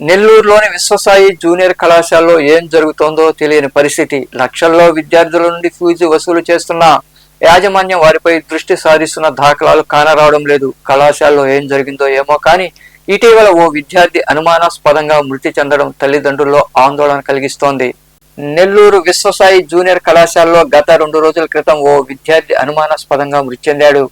నెల్లూరులోని విశ్వసాయి జూనియర్ కళాశాలలో ఏం జరుగుతోందో తెలియని పరిస్థితి. లక్షల్లో విద్యార్థుల నుండి ఫీజు వసూలు చేస్తున్న యాజమాన్యం వారిపై దృష్టి సారిస్తున్న దాఖలాలు కానరావడం లేదు. కళాశాలలో ఏం జరిగిందో ఏమో కానీ ఇటీవల ఓ విద్యార్థి అనుమానాస్పదంగా మృతి చెందడం తల్లిదండ్రుల్లో ఆందోళన కలిగిస్తోంది. నెల్లూరు విశ్వసాయి జూనియర్ కళాశాలలో గత రెండు రోజుల క్రితం ఓ విద్యార్థి అనుమానాస్పదంగా మృతి చెందాడు.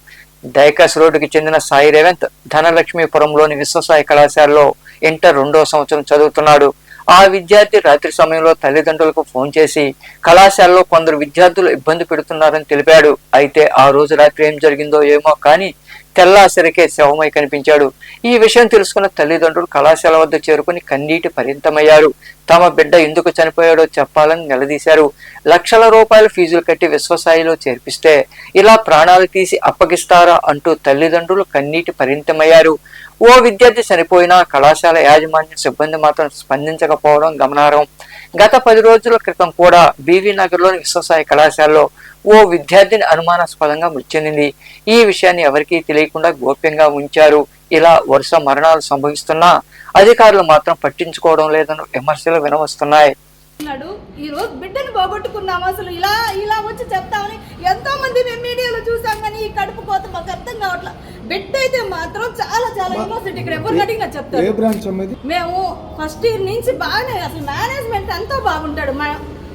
డైకాస్ రోడ్డుకి చెందిన సాయి రేవంత్ ధనలక్ష్మీపురంలోని విశ్వసాయి కళాశాలలో ఇంటర్ రెండో సంవత్సరం చదువుతున్నాడు. ఆ విద్యార్థి రాత్రి సమయంలో తల్లిదండ్రులకు ఫోన్ చేసి కళాశాలలో కొందరు విద్యార్థులు ఇబ్బంది పెడుతున్నారని తెలిపాడు. అయితే ఆ రోజు రాత్రి ఏం జరిగిందో ఏమో కానీ తెల్లాసరికే శవమై కనిపించాడు. ఈ విషయం తెలుసుకున్న తల్లిదండ్రులు కళాశాల వద్ద చేరుకుని కన్నీటి పరిమితమయ్యారు తమ బిడ్డ ఎందుకు చనిపోయాడో చెప్పాలని నిలదీశారు. లక్షల రూపాయల ఫీజులు కట్టి విశ్వసాయిలో చేర్పిస్తే ఇలా ప్రాణాలు తీసి అప్పగిస్తారా అంటూ తల్లిదండ్రులు కన్నీటి పరిమితమయ్యారు. ఓ విద్యార్థి చనిపోయినా కళాశాల యాజమాన్య సిబ్బంది మాత్రం స్పందించకపోవడం గమనార్హం. గత పది రోజుల క్రితం కూడా బీవీ నగర్లోని విశ్వసాయి కళాశాలలో ఓ విద్యార్థిని అనుమానాస్పదంగా మృతి చెందింది. ఈ విషయాన్ని ఎవరికీ తెలియకుండా గోప్యంగా ఉంచారు. ఇలా వరుస మరణాలు సంభవిస్తున్నా అధికారులు మాత్రం పట్టించుకోవడం లేదని విమర్శలు వినవస్తున్నాయి. అన్నాడు ఈ రోజు బిడ్డను పోగొట్టుకున్నాము. అసలు ఇలా ఇలా వచ్చి చెప్తామని ఎంతో మంది మేము మీడియాలో చూసాం కానీ ఈ కడుపు కోత మాకు అర్థం కావట్లేదు బిడ్డ అయితే మాత్రం చాలా చాలా యూనివర్సిటీ ఇక్కడ ఎవరు ఏ చెప్తారు? మేము ఫస్ట్ ఇయర్ నుంచి బాగానే అసలు మేనేజ్మెంట్ ఎంతో బాగుంటాడు. మా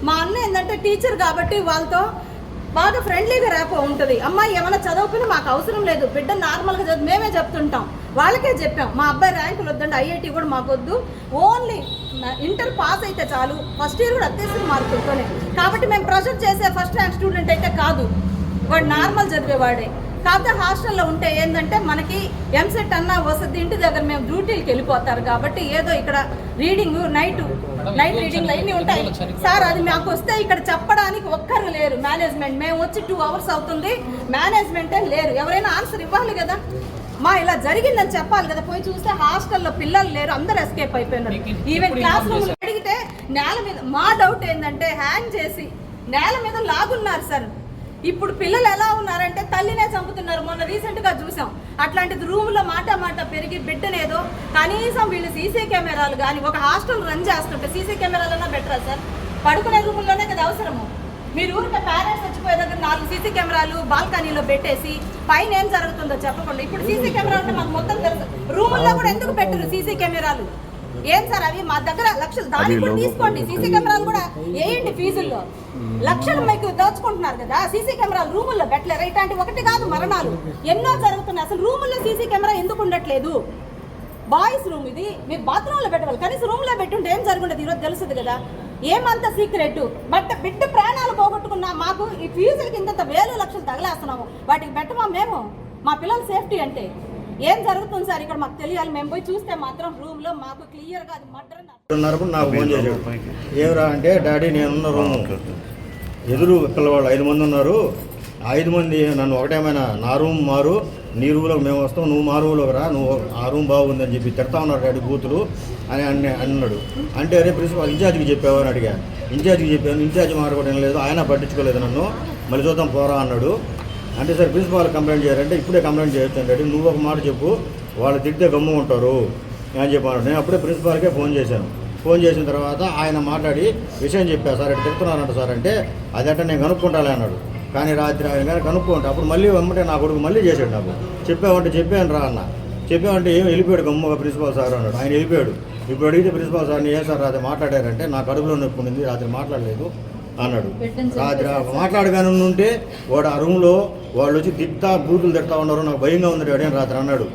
మా అన్న ఏంటంటే టీచర్ కాబట్టి వాళ్ళతో బాగా ఫ్రెండ్లీగా రేపో ఉంటుంది. అమ్మాయి ఏమైనా చదువుకుని మాకు అవసరం లేదు. బిడ్డ నార్మల్గా చదువు మేమే చెప్తుంటాం. వాళ్ళకే చెప్పాం. మా అబ్బాయి ర్యాంకులు వద్దండి ఐఐటి కూడా మాకు వద్దు ఓన్లీ ఇంటర్ పాస్ అయితే చాలు. ఫస్ట్ ఇయర్ కూడా అత్యవసర మార్కులతోనే కాబట్టి మేము ప్రొజెక్ట్ చేసే ఫస్ట్ ర్యాంక్ స్టూడెంట్ అయితే కాదు. వాడు నార్మల్ చదివేవాడే. కాకపోతే హాస్టల్లో ఉంటే ఏంటంటే మనకి ఎంసెట్ అన్న వసతి ఇంటి దగ్గర మేము డ్యూటీలకు వెళ్ళిపోతారు. కాబట్టి ఏదో ఇక్కడ రీడింగ్ నైట్ నైట్ రీడింగ్ అన్నీ ఉంటాయి. సార్ అది మాకు వస్తే ఇక్కడ చెప్పడానికి ఒక్కరు లేరు. మేనేజ్మెంట్ మేము వచ్చి టూ అవర్స్ అవుతుంది. మేనేజ్మెంటే లేరు. ఎవరైనా ఆన్సర్ ఇవ్వాలి కదా? మా ఇలా జరిగిందని చెప్పాలి కదా. పోయి చూస్తే హాస్టల్లో పిల్లలు లేరు. అందరు ఎస్కేప్ అయిపోయినారు. ఈవెన్ క్లాస్ రూమ్ అడిగితే నేల మీద మా డౌట్ ఏంటంటే హ్యాంగ్ చేసి నేల మీద లాగున్నారు సార్. ఇప్పుడు పిల్లలు ఎలా ఉన్నారంటే తల్లినే చంపుతున్నారు. మొన్న రీసెంట్గా చూసాం. అట్లాంటిది రూమ్లో మాట మాట పెరిగి బిడ్డనేదో కనీసం వీళ్ళు సీసీ కెమెరాలు కానీ ఒక హాస్టల్ రన్ చేస్తుంటే సీసీ కెమెరాలన్నా బెటరా సార్? పడుకునే రూముల్లోనే కదా అవసరము. మీరు ఊరికే పేరెంట్స్ చచ్చిపోయే దగ్గర నాలుగు సీసీ కెమెరాలు బాల్కనీలో పెట్టేసి పైన ఏం జరుగుతుందో చెప్పకుండా ఇప్పుడు సీసీ కెమెరా ఉంటే మాకు మొత్తం తెలుసు. రూముల్లో కూడా ఎందుకు పెట్టరు సీసీ కెమెరాలు? ఏం సార్ అవి? మా దగ్గర లక్షలు దానికి కూడా తీసుకోండి. సీసీ కెమెరాలు కూడా వేయండి ఫీజుల్లో. లక్షలు మీకు దోచుకుంటున్నారు కదా. సీసీ కెమెరాలు రూముల్లో పెట్టలేరు. ఇట్లాంటి ఒకటి కాదు మరణాలు. ఎన్నో జరుగుతున్నాయి. అసలు రూముల్లో సీసీ కెమెరా ఎందుకు ఉండట్లేదు? బాయ్స్ రూమ్ ఇది. మీరు బాత్రూంలో పెట్టవాలి కనీసం రూమ్లో పెట్టుంటే ఏం జరుగుండదు? ఈరోజు తెలుస్తుంది కదా. ఏమంత సీక్రెట్? బట్ బిడ్డ ప్రాణాలు పోగొట్టుకున్నా మాకు ఈ ఫీజులకి ఇంత వేలు లక్షలు తగలేస్తున్నాము. వాటికి పెట్టమా మేము? మా పిల్లల సేఫ్టీ అంటే. ఏం జరుగుతుంది సార్? ఇక్కడ మాకు తెలియాలి. మేము పోయి చూస్తే మాత్రం రూమ్లో మాకు క్లియర్గా అది మర్డర్ అని రెండున్నరకు నాకు ఫోన్ చేశాడు. ఏమరా అంటే డాడీ నేనున్న రూము. ఎదురు పిల్లవాళ్ళు ఐదు మంది ఉన్నారు. ఐదు మంది నన్ను ఒకటేమైనా నా రూమ్ మారు నీ రూమ్లోకి మేము వస్తాం నువ్వు మా రూమ్లోకి రా నువ్వు ఆ రూమ్ బాగుందని చెప్పి తిడతా ఉన్నారు అడిగి బూతులు అని అన్న అన్నాడు. అంటే అరే ప్రిన్సిపాల్ ఇన్ఛార్జ్కి చెప్పావు అని అడిగా. ఇన్ఛార్జ్కి చెప్పాను ఇన్ఛార్జ్ మాట్లాడడం లేదు ఆయన పట్టించుకోలేదు నన్ను. మళ్ళీ చూద్దాం పోరా అన్నాడు. అంటే సార్ ప్రిన్సిపాల్ కంప్లైంట్ చేయాలంటే ఇప్పుడే కంప్లైంట్ చేయొచ్చు అంటే నువ్వు ఒక మాట చెప్పు వాళ్ళు తిడితే గమ్ము ఉంటారు అని చెప్పాను. నేను అప్పుడే ప్రిన్సిపాల్కే ఫోన్ చేశాను. ఫోన్ చేసిన తర్వాత ఆయన మాట్లాడి విషయం చెప్పా సార్ ఇటు తిడుతున్నారంట సార్ అంటే అదంటే నేను కనుక్కుంటాలే అన్నాడు. కానీ రాత్రి ఆయన కానీ కనుక్కుంటే అప్పుడు మళ్ళీ వెంబటే నా కొడుకు మళ్ళీ చేశాడు నాకు. చెప్పామంటే చెప్పాను రా అన్న. చెప్పామంటే ఏం వెళ్ళిపోయాడు గమ్ముగా ప్రిన్సిపాల్ సార్ అన్నాడు. ఆయన వెళ్ళిపోయాడు. ఇప్పుడు అడిగితే ప్రిన్సిపాల్ సార్ని ఏ సార్ రాత్రి మాట్లాడారంటే నా కడుపులో నొప్పి ఉండింది రాత్రి మాట్లాడలేదు అన్నాడు. రాత్రి మాట్లాడగానే ఉంటే వాడు ఆ రూమ్లో వాళ్ళు వచ్చి తిట్టా బూతులు తిడతా ఉన్నారు నాకు భయంగా ఉంది డాడీ అని రాత్రి అన్నాడు.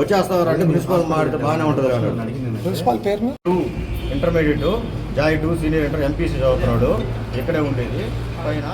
వచ్చేస్తావారు అంటే ప్రిన్సిపాల్ మాట్లాడితే బాగానే ఉంటుంది అన్నాడు. ప్రిన్సిపాల్ పేరు? టూ ఇంటర్మీడియట్ జాయి టూ సీనియర్ ఇంటర్ ఎంపీసీ చదువుతున్నాడు. ఇక్కడే ఉండేది. పైన